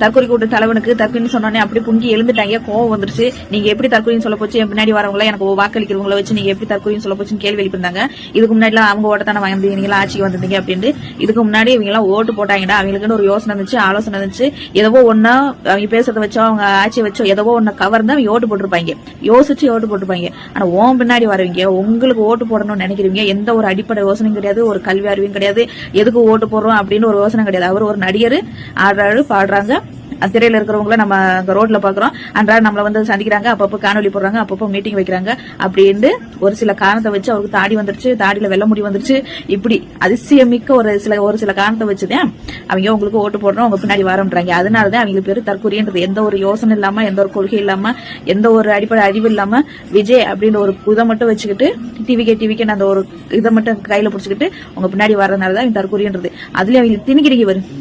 தற்கொலை கூட்ட தலைவனுக்கு தற்கொலைன்னு சொன்னோன்னே அப்படி புங்கி எழுந்துட்டாங்க. கோவம் வந்துருச்சு. நீங்க எப்படி தற்கொலைன்னு சொல்ல போச்சு? என் பின்னாடி வரவங்கள எனக்கு வாக்களிக்கிறவங்கள வச்சு நீங்க எப்படி தற்கொலைன்னு சொல்ல போச்சுன்னு கேள்வி எழுப்பிருந்தாங்க இதுக்கு முன்னாடி அவங்க ஓட்டத்தானே வந்தீங்க நீங்களா ஆட்சிக்கு வந்திருந்தீங்க அப்படின்ட்டு. இதுக்கு முன்னாடி இவங்க எல்லாம் ஓட்டு போட்டாங்கடா. அவங்களுக்குன்னு ஒரு யோசனை இருந்துச்சு ஆலோசனை இருந்துச்சு. ஏதோ ஒன்னா அவங்க பேசுறத வச்சோ அவங்க ஆட்சியை வச்சோ ஏதோ ஒண்ணு கவர்ந்து அவங்க ஓட்டு போட்டிருப்பாங்க. யோசிச்சு ஓட்டு போட்டிருப்பாங்க. ஆனா ஓம் பின்னாடி வரவங்க உங்களுக்கு ஓட்டு போடணும்னு நினைக்கிறீங்க எந்த ஒரு அடிப்படை யோசனையும் கிடையாது ஒரு கல்வி அறிவும் கிடையாது. எதுக்கு ஓட்டு போடுறோம் அப்படின்னு ஒரு யோசனை கிடையாது. அவர் ஒரு நடிகர் ஆடுறாரு பாடுறாங்க. அந்த திரையில இருக்கிறவங்கள நம்ம அங்க ரோட்ல பாக்குறோம். அன்றாட நம்மள வந்து சந்திக்கிறாங்க அப்பப்போ காணொலி போடுறாங்க அப்பப்போ மீட்டிங் வைக்கிறாங்க அப்படின்னு ஒரு சில காரணத்தை வச்சு அவருக்கு தாடி வந்துருச்சு தாடியில வெள்ள முடி வந்துருச்சு. இப்படி அதிசயமிக்க ஒரு சில ஒரு சில காரணத்தை வச்சுதான் அவங்க உங்களுக்கு ஓட்டு போடுறோம் உங்க பின்னாடி வரம்ன்றாங்க. அதனாலதான் அவங்க பேரு தற்கொலைன்றது எந்த ஒரு யோசனை இல்லாம எந்த ஒரு கொள்கை இல்லாம எந்த ஒரு அடிப்படை அறிவு இல்லாம விஜய் அப்படின்ற ஒரு இதை மட்டும் வச்சுக்கிட்டு டிவிக்கே டிவிக்கு அந்த ஒரு இதை மட்டும் கையில பிடிச்சிக்கிட்டு உங்க பின்னாடி வர்றதுனாலதான் அவங்க தற்கொலைன்றது அதுலயும் அவங்களுக்கு திணிக்கிறீங்க வரும்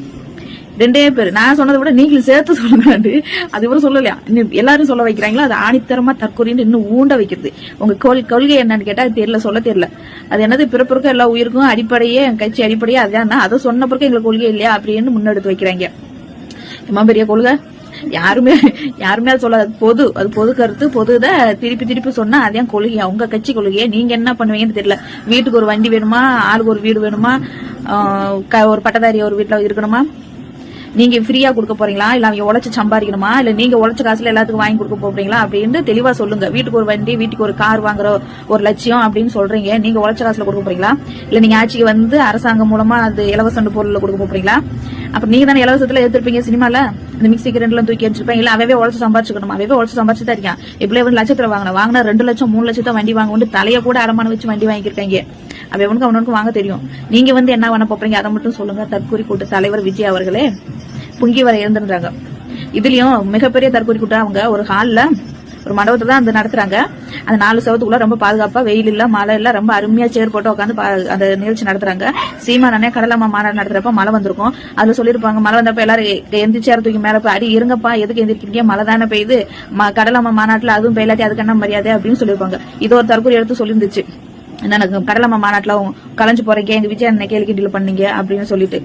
ரெண்டே பேர். நான் சொன்னதை விட நீங்களும் சேர்த்து சொல்லுங்க அது. இவரும் சொல்லலையா? இன்னும் எல்லாரும் சொல்ல வைக்கிறாங்களோ? அது ஆணித்தரமா தற்கொலைன்னு இன்னும் ஊண்ட வைக்கிறது. உங்க கொள்- கொள்கை என்னன்னு கேட்டா அது தெரியல சொல்ல தெரியல. அது என்னது பிறப்பிற்கும் எல்லா உயிருக்கும் அடிப்படையே என் கட்சி அடிப்படையே அதான் அதை சொன்ன பிறகு எங்களுக்கு கொள்கை இல்லையா அப்படின்னு முன்னெடுத்து வைக்கிறாங்க. எம்மா பெரிய கொள்கை? யாருமே யாருமே அது சொல்லாது. பொது அது பொது கருத்து பொதுதை திருப்பி திருப்பி சொன்னா அதான் கொள்கை உங்க கட்சி கொள்கையை? நீங்க என்ன பண்ணுவீங்கன்னு தெரியல. வீட்டுக்கு ஒரு வண்டி வேணுமா? ஆளுக்கு ஒரு வீடு வேணுமா? க- ஒரு பட்டதாரி ஒரு வீட்டுல இருக்கணுமா? நீங்க ஃப்ரீயா கொடுக்க போறீங்களா? இல்ல அவங்க உழைச்சு சம்பாதிக்கணுமா? இல்ல நீங்க உழைச்ச காசுல எல்லாத்துக்கும் வாங்கி கொடுக்க போறீங்களா? அப்படின்னு தெளிவா சொல்லுங்க. வீட்டுக்கு ஒரு வண்டி வீட்டுக்கு ஒரு கார் வாங்குற ஒரு லட்சியம் அப்படின்னு சொல்றீங்க. நீங்க உழைச்ச காசுல கொடுக்க போறீங்களா? இல்ல நீங்க ஆட்சிக்கு வந்து அரசாங்கம் மூலமா அது இலவச பொருள் கொடுக்க போறீங்களா? அப்ப நீங்க தானே இலவசத்துல எடுத்திருப்பீங்க சினிமால? இந்த மிக்சி கிரண்ட்ல தூக்கி வச்சிருப்பீங்க இல்ல அவவே உழைச்சு சம்பாதிச்சுக்கணும்? அவவே உழைச்சு சம்பாதிச்சு தான் இருக்கான். இப்படி எவ்வளவு லட்சத்துல வாங்கின வாங்கினா ரெண்டு லட்சம் மூணு லட்சத்தை வண்டி வாங்க தலைய கூட அடமானம் வச்சு வண்டி வாங்கியிருக்காங்க அவனுக்கு அவனுக்கு வாங்க தெரியும். நீங்க வந்து என்ன பண்ண போறீங்க அதை மட்டும் சொல்லுங்க. தற்கூரி கூட்ட தலைவர் விஜய் அவர்களே புங்கி வர இருந்திருந்தாங்க இதுலயும் மிகப்பெரிய தற்கூரி கூட்டம் அவங்க ஒரு ஹால்ல ஒரு மண்டபத்தை தான் அந்த நடத்துறாங்க. அந்த நாலு சவத்துக்குள்ள ரொம்ப பாதுகாப்பா வெயில் இல்ல மழை இல்ல ரொம்ப அருமையா சேர் போட்டு உட்காந்து அந்த நிகழ்ச்சி நடத்துறாங்க. சீமா நானே கடலம்மா மாநாடு நடத்துறப்ப மழை வந்திருக்கும். அதுல சொல்லிருப்பாங்க மழை வந்தப்ப எல்லாரும் எ- எந்திரிச்சு தூக்கி மேல போய் அடி இருங்கப்பா எதுக்கு எந்திரிக்கிறீங்க? மழை தானே பெய்யுது. ம- கடலம்மா மாநாட்டுல அதுவும் பெய்யலாட்டி அதுக்கு என்ன மரியாதை? அப்படின்னு சொல்லிருப்பாங்க இது ஒரு தற்கொலை எடுத்து சொல்லிருந்துச்சு எனக்கு கடலம்மா மாநாட்டுல கலைஞ்சு போறீங்க எங்க விஜய் என்ன கேள்வி கிண்டில் பண்ணீங்க அப்படின்னு சொல்லிட்டு.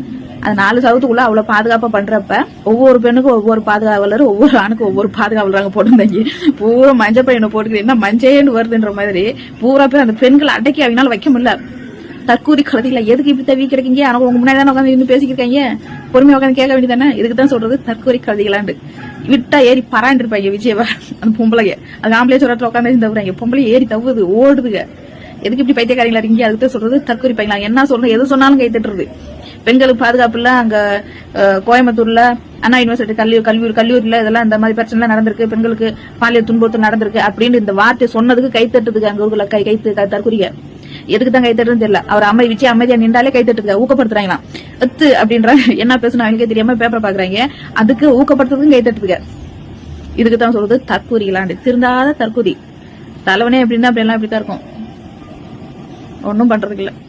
அது நாலு சவுத்துக்குள்ள அவ்வளவு பாதுகாப்பா பண்றப்ப ஒவ்வொரு பெண்ணுக்கும் ஒவ்வொரு பாதுகாவலர் ஒவ்வொரு ஆணுக்கும் ஒவ்வொரு பாதுகாவலராங்க போட்டிருந்தாங்க. பூரா மஞ்சள் பையனை போட்டுக்கிது என்ன மஞ்சேன்னு வருதுன்ற மாதிரி பூரா பேர் அந்த பெண்களை அடக்கி அவங்களால வைக்க முடியல. தற்கூரி கழுதியில எதுக்கு இப்படி தவி கிடைக்கீங்க அவங்க உங்க முன்னாடி தானே உட்காந்து இருந்து பேசிக்கிறீங்க பொறுமையா உட்காந்து கேட்க வேண்டியதானே இதுக்கு தான் சொல்றது தற்கூரி கலதிகளாண்டு விட்டா ஏறி பராண்டு இருப்பாங்க விஜயவா அந்த பொம்பளைங்க. அது ஆம்பளை சொல்றதுல உட்காந்து தவிராங்க பொம்பளை ஏறி தவுது ஓடுதுங்க. எதுக்கு இப்படி பைத்தியக்காரங்களா இருக்கீங்க? அதுக்கு சொல்றது தற்கொலை என்ன சொல்றது எது சொன்னாலும் கை தட்டுறது. பெண்களுக்கு பாதுகாப்பு இல்ல அங்க கோயம்புத்தூர்ல அண்ணா யூனிவர்சிட்டி கல்லூரி கல்லூரி கல்லூரியில இதெல்லாம் இந்த மாதிரி பிரச்சனை நடந்திருக்கு. பெண்களுக்கு பாலியல் துன்புறுத்தல் நடந்திருக்கு அப்படின்னு இந்த வார்த்தை சொன்னதுக்கு கை தட்டுறதுக்கு அங்க ஊர்ல கை கை தற்கொலைங்க எதுக்கு தான் கை தட்டுறது தெரியல. அவர் அமை வச்சு அமைதியா நின்றாலே கை தட்டுறது ஊக்கப்படுத்துறாங்களாம். எத்து அப்படின்ற என்ன பேசணும் அவங்களுக்கே தெரியாம பேப்பர் பாக்குறாங்க. அதுக்கு ஊக்கப்படுத்துறதுக்கும் கை தட்டுதுங்க. இதுக்கு தான் சொல்றது தற்கூரிகளாண்டு திருந்தாத தற்கூரி தலைவனே எப்படின்னா அப்படிலாம் இப்படிதான் இருக்கும். ஒன்றும் பண்ணுறதுக்கு இல்லை.